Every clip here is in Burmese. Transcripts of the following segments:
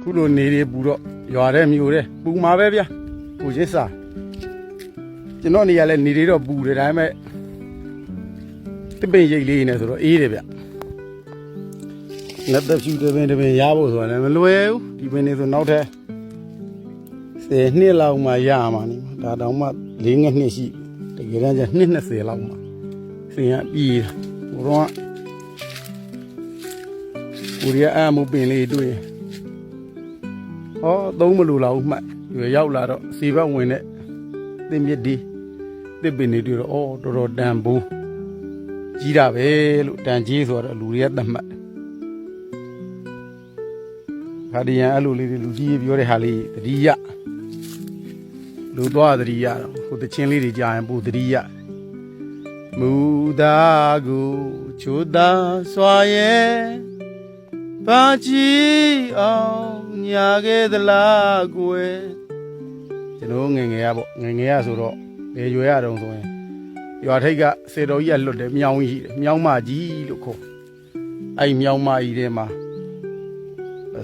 ခုလိုနေတွေပူတော့ရွာတဲ့မျိုးတဲ့ပူမှာပဲဗျာပူချင်းစားကျွန်တော်နေရာလဲနေတွေတော့ပူတယ်ဒါပေမဲ့တပင်ရိတ်လေးနေဆိုတော့အေးတယ်ဗျငတ်သက်ဖြူတပင်တပင်ရဖို့ဆိုတာလည်းမလွယ်ဘူးဒီပင်နေဆိုနောက်ထပ်10နှစ်လောက်မှရမှာနေမှာဒါတောင်မှ၄ငနှစ်ရှိတကယ်တမ်းကျနှစ်20လောက်မှစင်ရပြီးတာဘုရားကိုရီးယားအမှုပင်လေးတွေ့ရင် ဟောသုံးမလို့လောက်မှတ်ရွယ်ရောက်လာတော့စီဘက်ဝင်တဲ့သင်မြစ်ဒီတစ်ပင်တွေတွေ့တော့အော်တော်တော်တန်ဖိုးကြီးတာပဲလို့တန်ကြီးဆိုတော့လူတွေကသတ်မှတ်ခါဒီယန်အဲ့လိုလေးတွေလူကြီးပြောတဲ့ဟာလေးတတိယလူသွားတတိယတော့ဟိုတချင်းလေးတွေကြာရင်ပူတတိယမူတာကိုချိုးတာစွာရဲ့ပါချီအောင် ညာခဲ့သလားကွယ်ကျွန်တော်ငယ်ငယ်ရပေါ့ငယ်ငယ်ရဆိုတော့ဘယ်ရွယ်ရတုံးဆိုရင်ရွာထိပ်ကစေတော်ကြီးကလွတ်တယ်မြောင်းကြီးတယ်မြောင်းမကြီးလို့ခေါ်အဲ့မြောင်းမကြီးထဲမှာ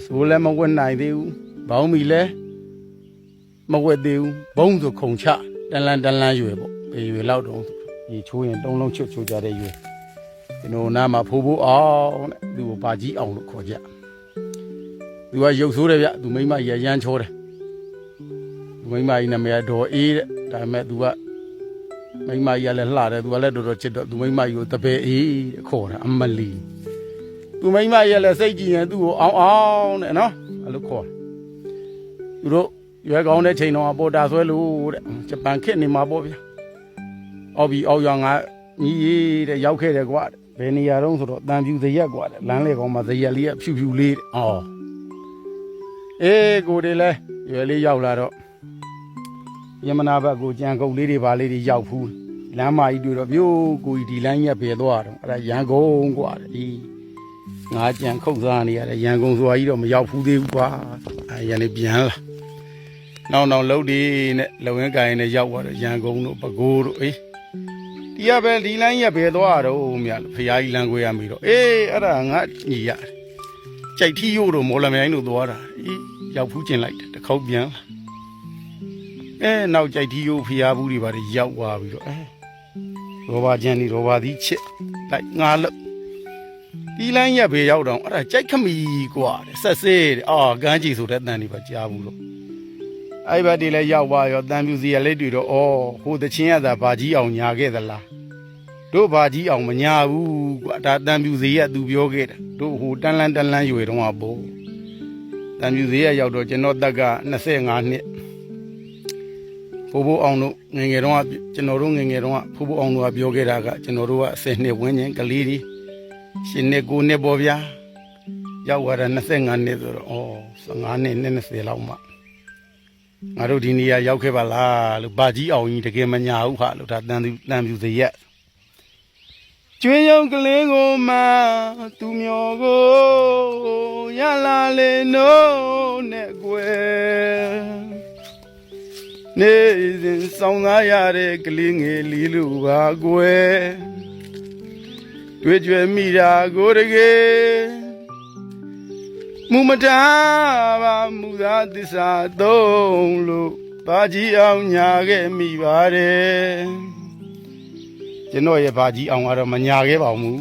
ဆိုလည်းမဝက်နိုင်သေးဘူးဘောင်းမီလည်းမဝက်သေးဘူးဘုံဆိုခုံချတန်လန်တန်လန်ရွယ်ပေါ့ဘယ်ရွယ်လောက်တုံးဆိုဒီချိုးရင်တုံးလုံးချွတ်ချွတ်ကြတဲ့ရွယ်ကျွန်တော်နားမှာဖိုးဖိုးအောင်တဲ့သူ့ကိုဘာကြီးအောင်လို့ခေါ်ကြ သူကရုပ်ဆိုးတယ်ဗျသူမိန်းမကြီးကရမ်းချောတယ်သူမိန်းမကြီးနာမည်ကဒေါ်အေးတဲ့ဒါပေမဲ့သူကမိန်းမကြီးကလည်းလှတယ်သူကလည်းတော်တော်ချစ်တော့သူမိန်းမကြီးကိုတပည့်အေးတဲ့ခေါ်တာအမလီသူမိန်းမကြီးကလည်းစိတ်ကြည်ရင်သူ့ကိုအောင်းအောင်းတဲ့နော်အဲ့လိုခေါ်တယ်သူတို့ရွယ်ကောင်းတဲ့ချိန်တော့ပေါ်တာဆွဲလို့တဲ့ဂျပန်ခေတ်နေမှာပေါ့ဗျာအော်ဘီအောက်ရောင်ကညီရေးတဲ့ရောက်ခဲ့တယ်ကွာတဲ့ဘယ်နေရာတုန်းဆိုတော့တန်ပြူဇရက်ကွာတဲ့လမ်းလေကောင်မှာဇရက်လေးကဖြူဖြူလေးတဲ့အော် အေးကိုတွေလဲရွယ်လေးရောက်လာတော့ယမနာဘက်ကိုကြံကုန်လေးတွေပါလေးတွေရောက်ဖူးလမ်းမကြီးတွေ့တော့မြို့ကိုကြီးဒီလမ်းရက်ပဲသွားတော့အဲ့ဒါရန်ကုန်กว่าဒီငါကြံခုတ်စားနေရတယ်ရန်ကုန်စွာကြီးတော့မရောက်ဖူးသေးဘူးကွာအဲ့ရန်လေးပြန်လာနောက်နောက်လှုပ်ဒီနဲ့လုံရင်ကိုင်းနဲ့ရောက်သွားတော့ရန်ကုန်တို့ပကိုးတို့အေးဒီကပဲဒီလမ်းရက်ပဲသွားတော့မြတ်ဖရာကြီးလမ်းခွေရမိတော့အေးအဲ့ဒါငါညီရတယ် ကြိုက်ထီရိုးတို့မော်လမြိုင်တို့သွားတာအေးရောက်ဖူးကျင်လိုက်တယ်တစ်ခေါက်ပြန်လာအဲနောက်ကြိုက်ထီရိုးဖျားဘူးတွေပါတွေရောက်သွားပြီးတော့အဲရောဘာကျန်ဒီရောဘာသီးချစ်လိုက်ငါလို့ဒီလိုင်းရက်ပဲရောက်တော့အဲ့ဒါကြိုက်ခမီกว่าတဲ့ဆက်စေးတဲ့အာကန်းကြီးဆိုတဲ့အတန်တွေပါကြားဘူးလို့အဲ့ဘက်ဒီလည်းရောက်သွားရောတန်ပြူစီရလေးတွေ့တော့ဩဟိုတချင်းရတာဘာကြီးအောင်ညာခဲ့သလား တို့ဘာကြီးအောင်မညာဘူးကွာဒါတန်ပြူစီရသူပြောခဲ့တယ်တို့ဟိုတန်လန်းတန်လန်းရွေတော့ပေါ့တန်ပြူစီရရောက်တော့ကျွန်တော်တက်က25နှစ်ဖိုးဖိုးအောင်တို့ငယ်ငယ်တုန်းကကျွန်တော်တို့ငယ်ငယ်တုန်းကဖိုးဖိုးအောင်တို့ကပြောခဲ့တာကကျွန်တော်တို့က10နှစ်ဝန်းကျင်ကလေးတွေရှင်နှစ်9နှစ်ပေါ့ဗျာရောက်သွားတာ25နှစ်ဆိုတော့ဩ15နှစ်နဲ့20လောက်မှငါတို့ဒီနေရာရောက်ခဲ့ပါလားလို့ဘာကြီးအောင်ကြီးတကယ်မညာဘူးဟာလို့ဒါတန်သူတန်ပြူစီရကျွေး ရုံကလေးကိုမှသူမျောကိုရလာလေနိုးနဲ့ကွယ်နေစဉ်စောင်းသားရတဲ့ကလေးငယ်လေးလူပါကွယ်တွေ့ကြွယ်မိတာကိုတကယ်မူမတာပါမူသာသစ္စာသုံးလို့ဘာကြီးအောင်ညာခဲ့မိပါတယ် ကျွန်တော်ရဲ့ဘာကြီးအောင်ကတော့မညာခဲ့ပါဘူး